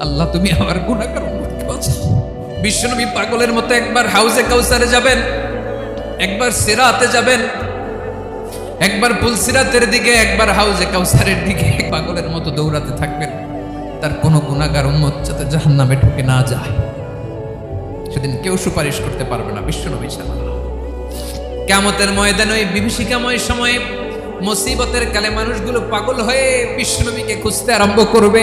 আল্লাহ, তুমি আমার গুণাকার বিশ্বনবী পাগলের মতো একবার হাউজে কাউসারে যাবেন, একবার সিরাতে যাবেন, একবার পুলসিরাতের দিকে, একবার হাউজে কাউসারের দিকে, পাগলের মতো দৌড়াতে থাকবেন। তার কোনো গুণাগার উম্মত যাতে জাহান্নামে ঢুকে না যায়। সেদিন কেউ সুপারিশ করতে পারবে না বিশ্বনবী ছাড়া কেমতের ময়দানে ওই বিভীষিকাময় সময়ে মুসিবতের কালে মানুষগুলো পাগল হয়ে বিশ্বনবীকে খুঁজতে আরম্ভ করবে।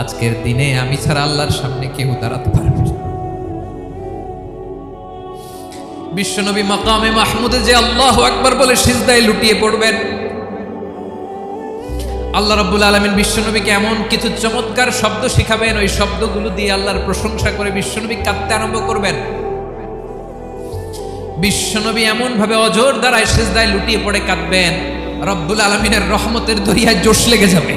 আজকের দিনে আমি ছাড়া আল্লাহর সামনে কেউ দাঁড়াতে পারবে বিশ্বনবী মাকামে মাহমুদে যে আল্লাহ একবার বলে সিজদায় লুটিয়ে পড়বেন। আল্লাহ রাব্বুল আলমিন বিশ্বনবীকে এমন কিছু চমৎকার শব্দ শিখাবেন, ওই শব্দগুলো দিয়ে আল্লাহর প্রশংসা করে বিশ্বনবী কাঁদতে আরম্ভ করবেন। বিশ্বনবী এমন ভাবে অজোর দ্বারায় সেজদায় লুটিয়ে পড়ে কাঁদবেন, রব্বুল আলমিনের রহমতের দরিয়ায় জোশ লেগে যাবে।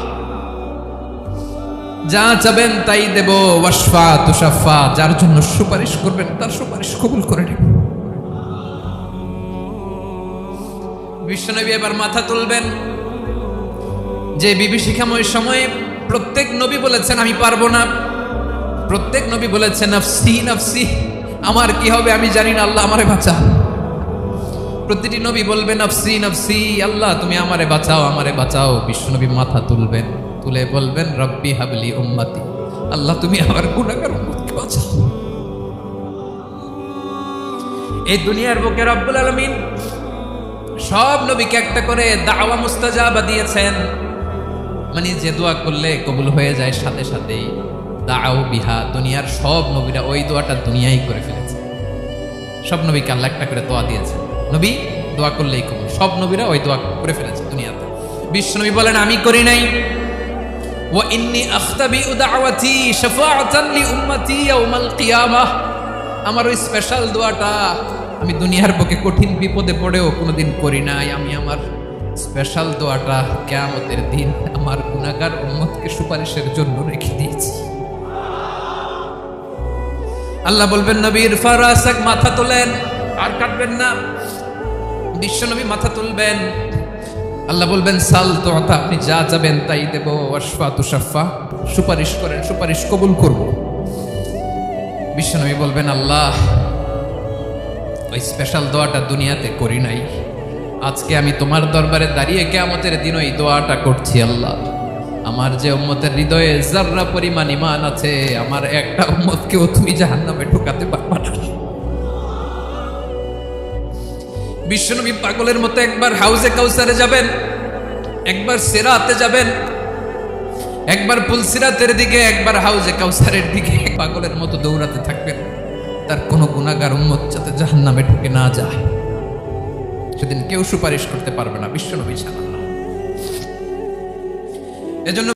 যা চাবেন তাই দেব ওয়াসফা তুষাফা যার জন্য সুপারিশ করবেন, তার সুপারিশ কবুল করে নেব বিশ্বনবী এবার মাথা তুলবেন। যে বিভীষিকাময় সময়ে প্রত্যেক নবী বলেছেন, আমি পারব না। প্রত্যেক নবী বলেছেন, নফসি নফসি, আমার কি হবে আমি জানি না, আল্লাহ আমারে বাঁচা প্রতিটি নবী বলবে, নফসি নফসি, আল্লাহ তুমি আমারে বাঁচাও আমারে বাঁচাও। বিশ্বনবী মাথা তুলবেন। তুলে বলবেন, রব্বি হাবলি উম্মতি। আল্লাহ, তুমি আমার গুণাগার উম্মতকে বাঁচাও। এই দুনিয়ার বুকে রব্বুল আলমিন সব নবীকে একটা করে দাওয়া মুস্তাজাবা দিয়েছেন। মানে যে দোয়া করলে কবুল হয়ে যায়, সাথে সাথেই দাও বিহা, দুনিয়ার সব নবীরা ওই দোয়াটা দুনিয়াই করে ফেলেছে। সব নবীকে আল্লাহ একটা করে দোয়া দিয়েছে নবী, দোয়া করলেই কবুল। সব নবীরা ওই দোয়া করে ফেলেছে দুনিয়াতে। বিশ্ব নবী বলেন, আমি করি নাই। ইন্নি উদাওয়াতি আমার ওই স্পেশাল দোয়াটা আমি দুনিয়ার বুকে কঠিন বিপদে পড়েও কোনোদিন করি নাই। আমি আমার স্পেশাল দোয়াটা কেয়ামতের দিন আমার গুণাগার উম্মতকে সুপারিশের জন্য রেখে দিয়েছি। আল্লাহ বলবেন, নবীর ফারাসাক মাথা তোলেন, আর কাটবেন না। বিশ্বনবী মাথা তুলবেন। আল্লাহ বলবেন, সাল তো আপনি যা যাবেন তাই দেব। অশ্ফা তুষাফা সুপারিশ করেন, সুপারিশ কবুল করব। বিশ্বনবী বলবেন, আল্লাহ, ওই স্পেশাল দোয়াটা দুনিয়াতে করি নাই। আজকে আমি তোমার দরবারে দাঁড়িয়ে কেয়ামতের দিন ওই দোয়াটা করছি, আল্লাহ। আমার যে উম্মতের হৃদয়ে জাররা পরিমাণ ইমান আছে, আমার একটা উম্মতকেও তুমি জাহান্নামে ঢোকাতে পারবা না। বিশ্বনবী পাগলের মতো একবার হাউজে কাউসারে যাবেন, একবার সেরাতে যাবেন, একবার পুলসিরাতের দিকে, একবার হাউজে কাউসারের দিকে, পাগলের মতো দৌড়াতে থাকবেন। তার কোনো গুণাগার উম্মত যাতে জাহান্নামে ঢুকে না যায়। সেদিন কেউ সুপারিশ করতে পারবে না বিশ্বনবী ছাড়া এজন্য